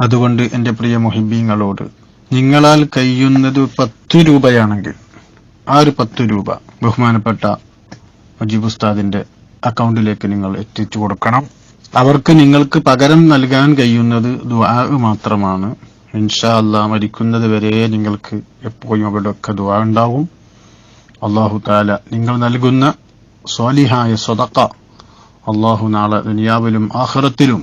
അതുകൊണ്ട് എന്റെ പ്രിയ മൊഹിബിങ്ങളോട് നിങ്ങളാൽ കഴിയുന്നത് പത്ത് രൂപയാണെങ്കിൽ ആ ഒരു പത്ത് രൂപ ബഹുമാനപ്പെട്ട മുജീബ് ഉസ്താദിന്റെ അക്കൗണ്ടിലേക്ക് നിങ്ങൾ എത്തിച്ചു കൊടുക്കണം. അവർക്ക് നിങ്ങൾക്ക് പകരം നൽകാൻ കഴിയുന്നത് ദുആ മാത്രമാണ്. ഇൻഷാ അല്ലാ മരിക്കുന്നത് വരെ നിങ്ങൾക്ക് എപ്പോഴും അവിടെയൊക്കെ ദുആ ഉണ്ടാവും. അള്ളാഹു താല നിങ്ങൾ നൽകുന്ന സ്വാലിഹായ സ്വതക്ക അള്ളാഹു നാളെ ദുനിയാവിലും ആഖിറത്തിലും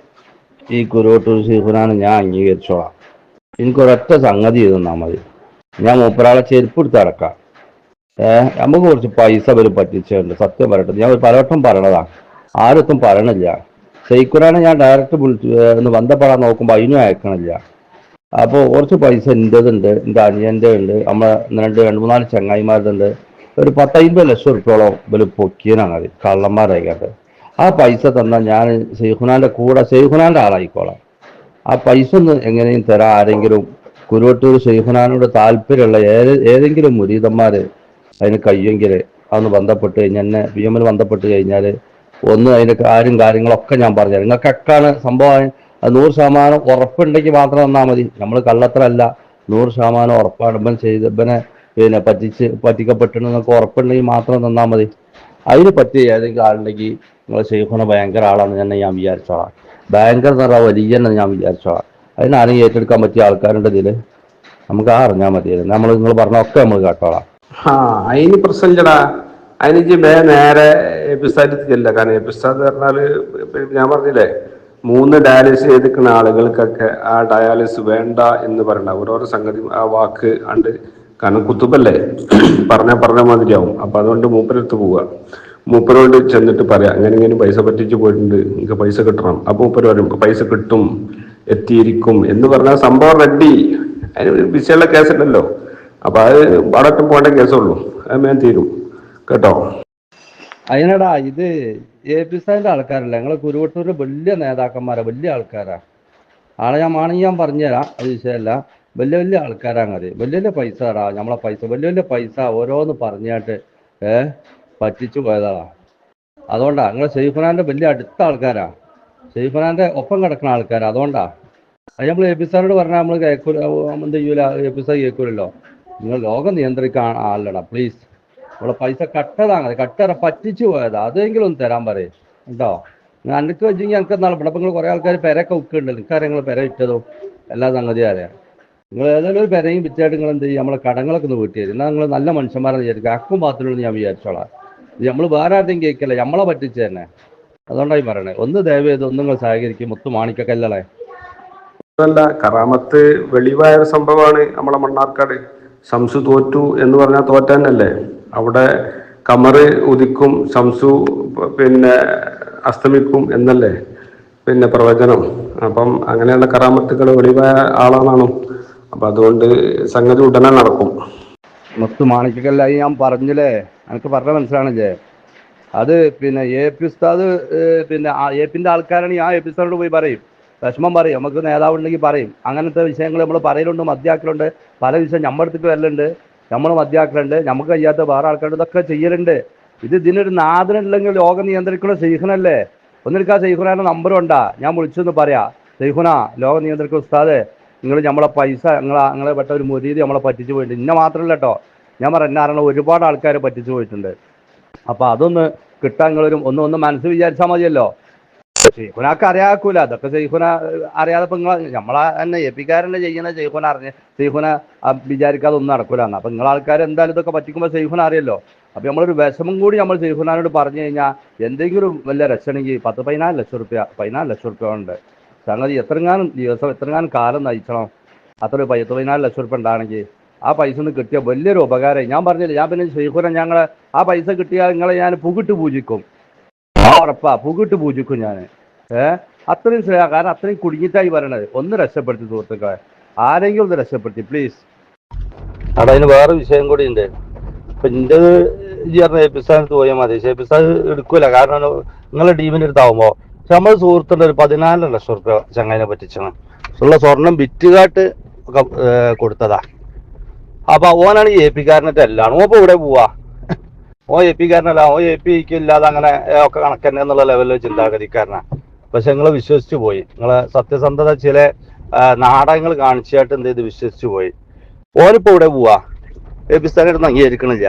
ഈ കുരോട്ടൂർ ശിഖുനാണ് ഞാൻ അംഗീകരിച്ചോളാം. എനിക്കൊരൊറ്റ സംഗതി ചെയ്ത് തന്നാൽ മതി. ഞാൻ മൂപ്പരാളെ ചെരുപ്പ് എടുത്ത് അടക്കാം. ഏഹ് നമുക്ക് കുറച്ച് പൈസ ഇവർ പറ്റിച്ചുണ്ട് സത്യം പറയട്ടെ. ഞാൻ ഒരു പലവട്ടം പറയണതാ. ആരൊത്തും പറയണില്ല. സൈക്കുറാനെ ഞാൻ ഡയറക്റ്റ് വിളിച്ചു ഒന്ന് ബന്ധപ്പെടാൻ നോക്കുമ്പോൾ അതിനും അയക്കണില്ല. അപ്പോൾ കുറച്ച് പൈസ എന്റെതുണ്ട് എന്റെ അനിയന്റെ ഉണ്ട് നമ്മളെ രണ്ട് രണ്ട് മൂന്നാൽ ചങ്ങായിമാരുടെ ഉണ്ട് ഒരു പത്തൈമ്പത് ലക്ഷം റുപ്യോളം ഇവർ പൊക്കിയനാണ് അത് കള്ളന്മാരായിക്കട്ടെ ആ പൈസ തന്നാൽ ഞാൻ ഷെയ്ഖുനാന്റെ കൂടെ ഷെയ്ഖുനാന്റെ ആളായിക്കോളാം. ആ പൈസ ഒന്ന് എങ്ങനെയും തരാം. ആരെങ്കിലും കുരുവട്ടൂർ ഷെയ്ഖുനാനോട് താല്പര്യമുള്ള ഏത് ഏതെങ്കിലും മുരീതന്മാര് അതിന് കഴിയുമെങ്കിൽ അതൊന്ന് ബന്ധപ്പെട്ട് കഴിഞ്ഞാൽ എന്നെ പി എമ്മിൽ ബന്ധപ്പെട്ട് കഴിഞ്ഞാൽ ഒന്ന് അതിന്റെ കാര്യം കാര്യങ്ങളൊക്കെ ഞാൻ പറഞ്ഞുതരാം. നിങ്ങൾക്കൊക്കെയാണ് സംഭവം. നൂറ് ശതമാനം ഉറപ്പുണ്ടെങ്കിൽ മാത്രം തന്നാൽ മതി. നമ്മൾ കള്ളത്തരല്ല. നൂറ് ശതമാനം ഉറപ്പാണ്. ഇവൻ ചെയ്ത് ഇവനെ പിന്നെ പറ്റിച്ച് പറ്റിക്കപ്പെട്ടെന്നൊക്കെ ഉറപ്പുണ്ടെങ്കിൽ മാത്രം തന്നാൽ മതി. അതിന് പറ്റിയ ഏതെങ്കിലും ആളുണ്ടെങ്കിൽ നിങ്ങൾ ഷെയ്ഖുന ഭയങ്കര ആളാണ് തന്നെ ഞാൻ വിചാരിച്ചോളാം. ഭയങ്കര നിറ വലിയ ഞാൻ വിചാരിച്ചോളാം. അതിനാരെയും ഏറ്റെടുക്കാൻ പറ്റിയ ആൾക്കാരുണ്ട് ഇതിൽ. നമുക്ക് ആ അറിഞ്ഞാൽ മതി നമ്മൾ നിങ്ങൾ പറഞ്ഞൊക്കെ നമ്മൾ കേട്ടോളാം. ആ അതിന് പ്രശ്നമില്ലടാ അതിന് വേ നേരെ എപ്പിസാഡിൽ ചെല്ല കാരണം എപ്പിസാഡ് പറഞ്ഞാൽ ഞാൻ പറഞ്ഞില്ലേ മൂന്ന് ഡയാലിസിസ് ചെയ്തിരിക്കുന്ന ആളുകൾക്കൊക്കെ ആ ഡയാലിസിസ് വേണ്ട എന്ന് പറയണ്ട. ഓരോരോ സംഗതി ആ വാക്ക് ഉണ്ട് കാരണം കുത്തുബല്ലേ? പറഞ്ഞ പറഞ്ഞ മാതിരിയാവും. അപ്പൊ അതുകൊണ്ട് മൂപ്പരെടുത്ത് പോവുക. മൂപ്പരോട് ചെന്നിട്ട് പറയാം അങ്ങനെ ഇങ്ങനെ പൈസ പറ്റിച്ച് പോയിട്ടുണ്ട് നിങ്ങൾക്ക് പൈസ കിട്ടണം. അപ്പോൾ മൂപ്പര് പറയും പൈസ കിട്ടും എത്തിയിരിക്കും. എന്ന് പറഞ്ഞാൽ സംഭവം റെഡി അതിന് കേസ് കേസുണ്ടല്ലോ. അപ്പൊ അത് വടക്കം പോകേണ്ട കേസുള്ളൂ. അത് മേൻ തീരും. കേട്ടോ? അതിനടാ ഇത് എ പി സാറിന്റെ ആൾക്കാരല്ല? ഞങ്ങളെ കുരുവട്ടൂര് വലിയ നേതാക്കന്മാരാ വലിയ ആൾക്കാരാ. ആളെ ഞാൻ ആണെങ്കിൽ ഞാൻ പറഞ്ഞുതരാം അത് വിഷയമല്ല. വലിയ വലിയ ആൾക്കാരാ അങ്ങനെ വലിയ വലിയ പൈസ നമ്മളെ പൈസ വലിയ വലിയ പൈസ ഓരോന്ന് പറഞ്ഞാട്ട് ഏ? പറ്റിച്ചു പോയതാ. അതുകൊണ്ടാ നിങ്ങൾ ഷെയ്ഫനാന്റെ വലിയ അടുത്ത ആൾക്കാരാ. ഷെയ്ഫനാന്റെ ഒപ്പം കിടക്കുന്ന ആൾക്കാരാ അതുകൊണ്ടാ. അത് നമ്മൾ എ പി സാറിനോട് പറഞ്ഞാൽ നമ്മൾ കേൾക്കൂല എന്ത് ചെയ്യൂല എ പി സാർ കേൾക്കൂലല്ലോ നിങ്ങൾ ലോകം നിയന്ത്രിക്കാൻ ആളടാ പ്ലീസ് നമ്മളെ പൈസ കട്ടതാണ് കട്ടറ പറ്റിച്ചു പോയതാ. അതെങ്കിലും ഒന്ന് തരാൻ പറയും കേട്ടോ. എനിക്ക് വെച്ചെങ്കിൽ എനിക്ക് എന്നാലും ഇവിടെ നിങ്ങൾ കുറേ ആൾക്കാർ പെരയൊക്കെ വിൽക്കുന്നുണ്ട് നിൽക്കാരെ നിങ്ങൾ പെര ഇട്ടതും എല്ലാ സംഗതിയും അറിയാം നിങ്ങൾ ഏതായാലും ഒരു പെരയും വിറ്റായിട്ട് നിങ്ങൾ എന്ത് ചെയ്യും? നമ്മളെ കടങ്ങളൊക്കെ ഒന്ന് വീട്ടി തരും എന്നാൽ നിങ്ങൾ നല്ല മനുഷ്യന്മാരെന്ന് വിചാരിക്കും. അക്കും പാത്രമുള്ളൂ ഞാൻ വിചാരിച്ചോളാം. നമ്മൾ വേറെ ആരുടെയും കേൾക്കല്ല നമ്മളെ പറ്റിച്ച് തന്നെ. അതുകൊണ്ടായി പറയണേ. ഒന്ന് ദയവ് ചെയ്ത് ഒന്നും സഹകരിക്കും മുത്തു മാണിക്കക്കല്ലേ അല്ല കറാമത്ത് വെളിവായ ഒരു സംഭവമാണ് നമ്മളെ മണ്ണാർക്കാട്. ശംസു തോറ്റു എന്ന് പറഞ്ഞാൽ തോറ്റാനല്ലേ അവിടെ കമറ് ഉദിക്കും ശംസു പിന്നെ അസ്തമിക്കും എന്നല്ലേ? പിന്നെ പ്രവചനം. അപ്പം അങ്ങനെയുള്ള കറാമത്തുകൾ വെളിവായ ആളാണോ അപ്പൊ അതുകൊണ്ട് സംഗതി ഉടനെ നടക്കും. മുത്തു ഞാൻ പറഞ്ഞില്ലേ? എനിക്ക് പറഞ്ഞ മനസ്സിലാണല്ലേ അത് പിന്നെ എ പി ഉസ്താദ് പിന്നെ എ പിന്റെ ആൾക്കാരാണെങ്കിൽ ആ എ പി ഉസ്താദിനോട് പോയി പറയും. വിഷമം പറയും. നമുക്ക് നേതാവ് ഉണ്ടെങ്കിൽ പറയും. അങ്ങനത്തെ വിഷയങ്ങൾ നമ്മൾ പറയലുണ്ട് മദ്യാക്കലുണ്ട്. പല വിഷയം നമ്മുടെ അടുത്തേക്ക് വരലുണ്ട്. നമ്മൾ മദ്യാക്കലുണ്ട്. നമുക്ക് കഴിയാത്ത വേറെ ആൾക്കാരുണ്ട്. ഇതൊക്കെ ചെയ്യലുണ്ട്. ഇത് ഇതിനൊരു നാഥനുണ്ടെങ്കിൽ ലോകം നിയന്ത്രിക്കുന്ന സൈഹുനല്ലേ ഒന്നെടുക്കാൻ സൈഹുനാന്റെ നമ്പറുണ്ടാ ഞാൻ വിളിച്ചൊന്ന് പറയാ. സൈഹുന ലോകം നിയന്ത്രിക്കുന്ന ഉസ്താദ് നിങ്ങൾ നമ്മളെ പൈസ ഞങ്ങൾ നിങ്ങളെ പെട്ട ഒരു മുരീതി നമ്മളെ പറ്റിച്ചു പോയിട്ടുണ്ട്. ഇന്ന മാത്രമല്ല കേട്ടോ ഞാൻ പറഞ്ഞ എന്നെ ഒരുപാട് ആൾക്കാരെ പറ്റിച്ചു പോയിട്ടുണ്ട്. അപ്പൊ അതൊന്ന് കിട്ടാൻ നിങ്ങളൊരു ഒന്ന് ഒന്ന് മനസ്സ് വിചാരിച്ചാൽ മതിയല്ലോ. ഷെയ്ഖുനാക്ക് അറിയാക്കൂല. അതൊക്കെ ഷെയ്ഖുന അറിയാതെ ഇപ്പൊ നിങ്ങൾ നമ്മളെ തന്നെ എപ്പിക്കാരനെ ചെയ്യുന്ന ഷെയ്ഖുന അറിഞ്ഞ് ഷെയ്ഖുന വിചാരിക്കാതെ ഒന്നും നടക്കൂല. അപ്പൊ നിങ്ങളെ ആൾക്കാർ എന്തായാലും ഇതൊക്കെ പറ്റിക്കുമ്പോൾ ഷെയ്ഖുന അറിയല്ലോ. അപ്പൊ നമ്മളൊരു വിഷമം കൂടി നമ്മൾ ഷെയ്ഖുനാനോട് പറഞ്ഞു കഴിഞ്ഞാൽ എന്തെങ്കിലും വല്ല രക്ഷണമെങ്കിൽ പത്ത് പതിനാല് ലക്ഷം റുപ്യ പതിനാല് ലക്ഷം റുപ്യ ഉണ്ട്. സംഗതി എത്രങ്ങാനും ദിവസം എത്രങ്ങാനും കാലം നയിക്കണം അത്ര പത്ത് പതിനാല് ലക്ഷം റുപ്യ ഉണ്ടാണെങ്കിൽ ആ പൈസ ഒന്ന് കിട്ടിയ വലിയൊരു ഉപകാരം ഞാൻ പറഞ്ഞില്ല ഞാൻ പിന്നെ ഷെയ്ഖുന ഞങ്ങളെ ആ പൈസ കിട്ടിയാൽ നിങ്ങളെ ഞാൻ പുകിട്ട് പൂജിക്കും. ഉറപ്പാ പുകിട്ട് പൂജിക്കും ഞാൻ. ഏ? അത്രയും ശ്രേയ കാരണം അത്രയും കുടുങ്ങിട്ടായി പറയണത്. ഒന്ന് രക്ഷപ്പെടുത്തി സുഹൃത്തുക്കളെ. ആരെങ്കിലും ഒന്ന് രക്ഷപ്പെടുത്തി പ്ലീസ് അവിടെ അതിന് വേറെ വിഷയം കൂടി ഉണ്ട്. ഇപ്പൊ എന്റെ പറഞ്ഞ എപ്പിസാൻ പോയാൽ മതി. എപ്പിസാൻ എടുക്കൂല. കാരണം നിങ്ങളെ ടീമിന്റെ അടുത്താവുമ്പോ പക്ഷെ നമ്മൾ സുഹൃത്തുണ്ട് ഒരു പതിനാല് ലക്ഷം റുപ്യ ചങ്ങായിനെ പറ്റിച്ചാണ്. ഉള്ള സ്വർണം വിറ്റുകാട്ട് കൊടുത്തതാ. അപ്പൊ ഓനാണ് എ പി കാരനറ്റ് എല്ലാം ഓപ്പോ ഇവിടെ പോവാ. ഓ എ പി കാരനല്ല ഓ എ പി ഇല്ലാതെ അങ്ങനെ ഒക്കെ കണക്കന്നെ എന്നുള്ള ലെവലിൽ ചിന്താഗതിക്കാരനാ. പക്ഷെ നിങ്ങൾ വിശ്വസിച്ചു പോയി. നിങ്ങൾ സത്യസന്ധത ചില നാടകങ്ങൾ കാണിച്ചായിട്ട് എന്ത് ചെയ്ത് വിശ്വസിച്ചു പോയി. ഓനിപ്പോ ഇവിടെ പോവാ. എ പി സ്ഥാനം അംഗീകരിക്കണില്ല.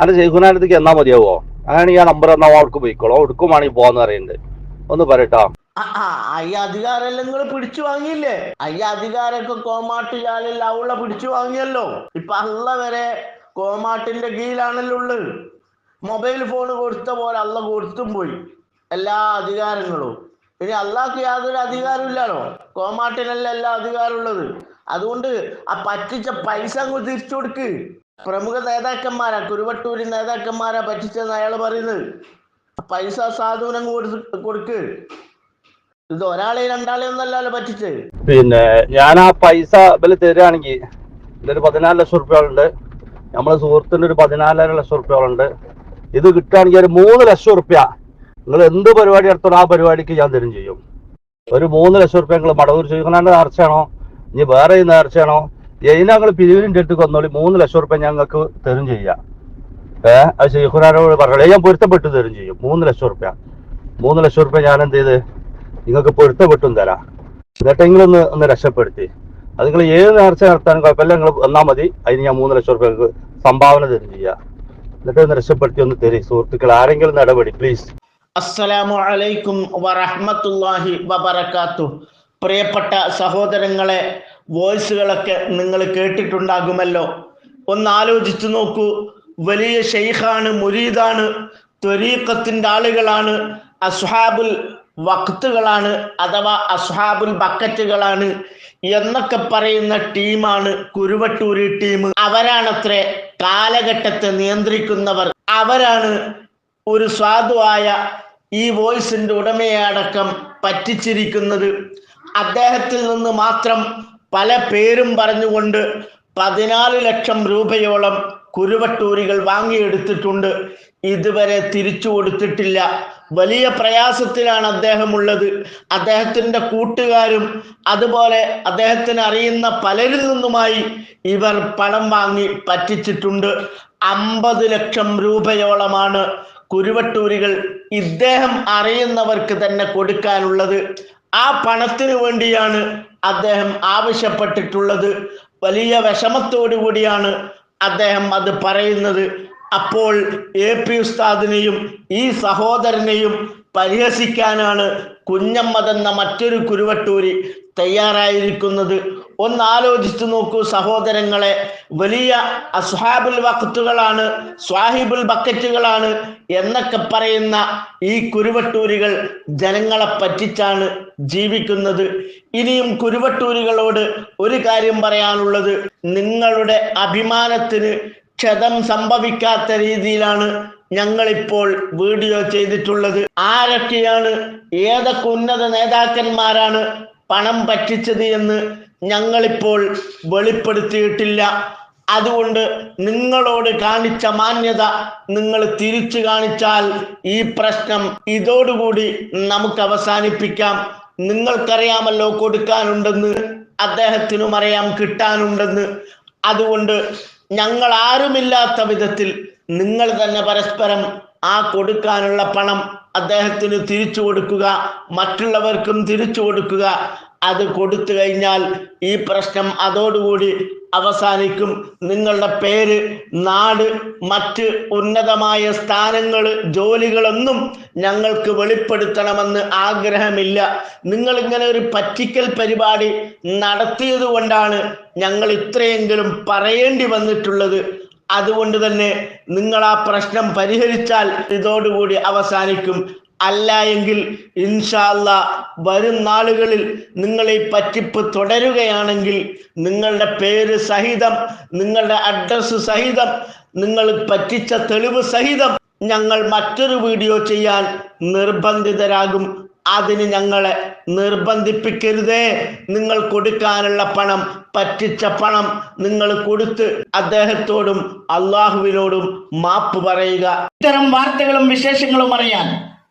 അതിന്റെ ശൈഖുനാനത്തേക്ക് എന്നാ മതിയാവോ? അങ്ങനെയാണെങ്കിൽ ആ നമ്പർ എന്നാ അവർക്ക് പോയിക്കോളോ. ഒടുക്കുമാണെങ്കിൽ പോവാന്ന് പറയുന്നുണ്ട്. ഒന്ന് പറയട്ടോ. ഈ അധികാരെല്ലാം നിങ്ങൾ പിടിച്ചു വാങ്ങിയില്ലേ? ഈ അധികാരൊക്കെ കോമാട്ട് ജാലിൽ അവളെ പിടിച്ചു വാങ്ങിയല്ലോ. ഇപ്പൊ അള്ള വരെ കോമാട്ടിന്റെ കീഴിലാണല്ലോ ഉള്ളത് മൊബൈൽ ഫോൺ കൊടുത്ത പോലെ അള്ള കൊടുത്തും പോയി. എല്ലാ അധികാരങ്ങളും. ഇനി അല്ലാക്ക് യാതൊരു അധികാരമില്ലല്ലോ കോമാട്ടിനല്ല എല്ലാ അധികാരം ഉള്ളത്. അതുകൊണ്ട് ആ പറ്റിച്ച പൈസ അങ്ങ് തിരിച്ചു കൊടുക്ക്. പ്രമുഖ നേതാക്കന്മാരാ കുരുവട്ടൂരി നേതാക്കന്മാരാ പറ്റിച്ചെന്ന് അയാൾ പറയുന്നത്. പൈസ സാധനം കൊടുക്ക്. ഇത് ഒരാളെ രണ്ടാളെ ഒന്നല്ലല്ലോ പറ്റിച്ച്. പിന്നെ ഞാൻ ആ പൈസ ബൽ തരികയാണെങ്കിൽ ഇതൊരു പതിനാല് ലക്ഷം റുപ്യോളുണ്ട്. നമ്മളെ സുഹൃത്തിന്റെ ഒരു പതിനാലര ലക്ഷം റുപ്യോളുണ്ട്. ഇത് കിട്ടുകയാണെങ്കിൽ ഒരു മൂന്ന് ലക്ഷം റുപ്യ. നിങ്ങൾ എന്ത് പരിപാടി എടുത്തോ ആ പരിപാടിക്ക് ഞാൻ തരും ചെയ്യും. ഒരു മൂന്ന് ലക്ഷം റുപ്യ നിങ്ങൾ മടവൂർ ശ്രീകണ്ഠന്റെ നേർച്ചയാണോ? ഇനി വേറെ നേർച്ചയാണോ? ഇതിനെ ഞങ്ങൾ പിരിവിന്റെ അടുത്ത് വന്നോളി മൂന്ന് ലക്ഷം റുപ്യ ഞങ്ങൾക്ക് തരും ചെയ്യാം. ഏഹ് അത് ഖുറാനോട് പറഞ്ഞു ഞാൻ പൊരുത്തപ്പെട്ടു തരും ചെയ്യും. മൂന്ന് ലക്ഷം റുപ്യ. മൂന്ന് ലക്ഷം റുപ്യ ഞാൻ എന്ത് ചെയ്ത് നിങ്ങൾക്ക് പൊരുത്തപ്പെട്ടും തരാം. എന്നിട്ടെങ്കിലും ഒന്ന് രക്ഷപ്പെടുത്തി. അത് നിങ്ങൾ ഏത് നേർച്ച നടത്താനും കുഴപ്പമില്ല. നിങ്ങൾ വന്നാൽ മതി. അതിന് ഞാൻ മൂന്ന് ലക്ഷം റുപ്യക്ക് സംഭാവന തരും ചെയ്യാം. എന്നിട്ട് ഒന്ന് രക്ഷപ്പെടുത്തി ഒന്ന് തരും. സുഹൃത്തുക്കൾ ആരെങ്കിലും നടപടി പ്ലീസ് അസ്സലാമു അലൈക്കും വറഹ്മത്തുള്ളാഹി പ്രിയപ്പെട്ട സഹോദരങ്ങളെ വോയിസുകളൊക്കെ നിങ്ങൾ കേട്ടിട്ടുണ്ടാകുമല്ലോ. ഒന്ന് ആലോചിച്ചു നോക്കൂ. വലിയ ഷെയ്ഖാണ് മുരീദാണ് ത്വരീഖത്തിന്റെ ആളുകളാണ് അസ്ഹാബുൽ വക്തുകളാണ് അഥവാ അസ്ഹാബുൽ ബക്കറ്റുകളാണ് എന്നൊക്കെ പറയുന്ന ടീമാണ് കുരുവട്ടൂരി ടീം. അവരാണത്രേ കാലഘട്ടത്തെ നിയന്ത്രിക്കുന്നവർ. അവരാണ് ഒരു സ്വാധുവായ ഈ വോയിസിന്റെ ഉടമയടക്കം പറ്റിച്ചിരിക്കുന്നത്. അദ്ദേഹത്തിൽ നിന്ന് മാത്രം പല പേരും പറഞ്ഞുകൊണ്ട് പതിനാല് ലക്ഷം രൂപയോളം കുരുവട്ടൂരികൾ വാങ്ങിയെടുത്തിട്ടുണ്ട്. ഇതുവരെ തിരിച്ചു കൊടുത്തിട്ടില്ല. വലിയ പ്രയാസത്തിലാണ് അദ്ദേഹം ഉള്ളത് അദ്ദേഹത്തിന്റെ കൂട്ടുകാരും അതുപോലെ അദ്ദേഹത്തിന് അറിയുന്ന പലരിൽ നിന്നുമായി ഇവർ പണം വാങ്ങി പറ്റിച്ചിട്ടുണ്ട്. അമ്പത് ലക്ഷം രൂപയോളമാണ് കുരുവട്ടൂരികൾ ഇദ്ദേഹം അറിയുന്നവർക്ക് തന്നെ കൊടുക്കാനുള്ളത്. ആ പണത്തിനു വേണ്ടിയാണ് അദ്ദേഹം ആവശ്യപ്പെട്ടിട്ടുള്ളത്. വലിയ വിഷമത്തോടു കൂടിയാണ് അദ്ദേഹം അത് പറയുന്നത് അപ്പോൾ എ പി ഉസ്താദിനെയും ഈ സഹോദരനെയും പരിഹസിക്കാനാണ് കുഞ്ഞമ്മതെന്ന മറ്റൊരു കുരുവട്ടൂരി തയ്യാറായിരിക്കുന്നത്. ഒന്ന് ആലോചിച്ചു നോക്കൂ സഹോദരങ്ങളെ. വലിയ അസ്ഹാബുൽ വക്കത്തുകളാണ് സ്വാഹിബുൽ ബക്കറ്റുകളാണ് എന്നൊക്കെ പറയുന്ന ഈ കുരുവട്ടൂരികൾ ജനങ്ങളെ പറ്റിച്ചാണ് ജീവിക്കുന്നത്. ഇനിയും കുരുവട്ടൂരികളോട് ഒരു കാര്യം പറയാനുള്ളത്. നിങ്ങളുടെ അഭിമാനത്തിന് ക്ഷതം സംഭവിക്കാത്ത രീതിയിലാണ് ഞങ്ങളിപ്പോൾ വീഡിയോ ചെയ്തിട്ടുള്ളത്. ആരൊക്കെയാണ് ഏതൊക്കെ ഉന്നത നേതാക്കന്മാരാണ് പണം പറ്റിച്ചത് എന്ന് ഞങ്ങളിപ്പോൾ വെളിപ്പെടുത്തിയിട്ടില്ല. അതുകൊണ്ട് നിങ്ങളോട് കാണിച്ച മാന്യത നിങ്ങൾ തിരിച്ചു കാണിച്ചാൽ ഈ പ്രശ്നം ഇതോടുകൂടി നമുക്ക് അവസാനിപ്പിക്കാം. നിങ്ങൾക്കറിയാമല്ലോ കൊടുക്കാനുണ്ടെന്ന് അദ്ദേഹത്തിനും അറിയാം കിട്ടാനുണ്ടെന്ന്. അതുകൊണ്ട് ഞങ്ങൾ ആരുമില്ലാത്ത വിധത്തിൽ നിങ്ങൾ തന്നെ പരസ്പരം ആ കൊടുക്കാനുള്ള പണം അദ്ദേഹത്തിന് തിരിച്ചു കൊടുക്കുക മറ്റുള്ളവർക്കും തിരിച്ചു കൊടുക്കുക. അത് കൊടുത്തു കഴിഞ്ഞാൽ ഈ പ്രശ്നം അതോടുകൂടി അവസാനിക്കും. നിങ്ങളുടെ പേര് നാട് മറ്റ് ഉന്നതമായ സ്ഥാനങ്ങൾ ജോലികളൊന്നും ഞങ്ങൾക്ക് വെളിപ്പെടുത്തണമെന്ന് ആഗ്രഹമില്ല. നിങ്ങൾ ഇങ്ങനെ ഒരു പറ്റിക്കൽ പരിപാടി നടത്തിയത് കൊണ്ടാണ് ഞങ്ങൾ ഇത്രയെങ്കിലും പറയേണ്ടി വന്നിട്ടുള്ളത്. അതുകൊണ്ട് തന്നെ നിങ്ങൾ ആ പ്രശ്നം പരിഹരിച്ചാൽ ഇതോടുകൂടി അവസാനിക്കും. അല്ല എങ്കിൽ ഇൻഷാല്ല വരും നാളുകളിൽ നിങ്ങളെ പറ്റിപ്പ് തുടരുകയാണെങ്കിൽ നിങ്ങളുടെ പേര് സഹിതം നിങ്ങളുടെ അഡ്രസ്സ് സഹിതം നിങ്ങൾ പറ്റിച്ച തെളിവ് സഹിതം ഞങ്ങൾ മറ്റൊരു വീഡിയോ ചെയ്യാൻ നിർബന്ധിതരാകും. അതിന് ഞങ്ങളെ നിർബന്ധിപ്പിക്കരുതേ. നിങ്ങൾ കൊടുക്കാനുള്ള പണം പറ്റിച്ച പണം നിങ്ങൾ കൊടുത്ത് അദ്ദേഹത്തോടും അള്ളാഹുവിനോടും മാപ്പ് പറയുക. ഇത്തരം വാർത്തകളും വിശേഷങ്ങളും അറിയാൻ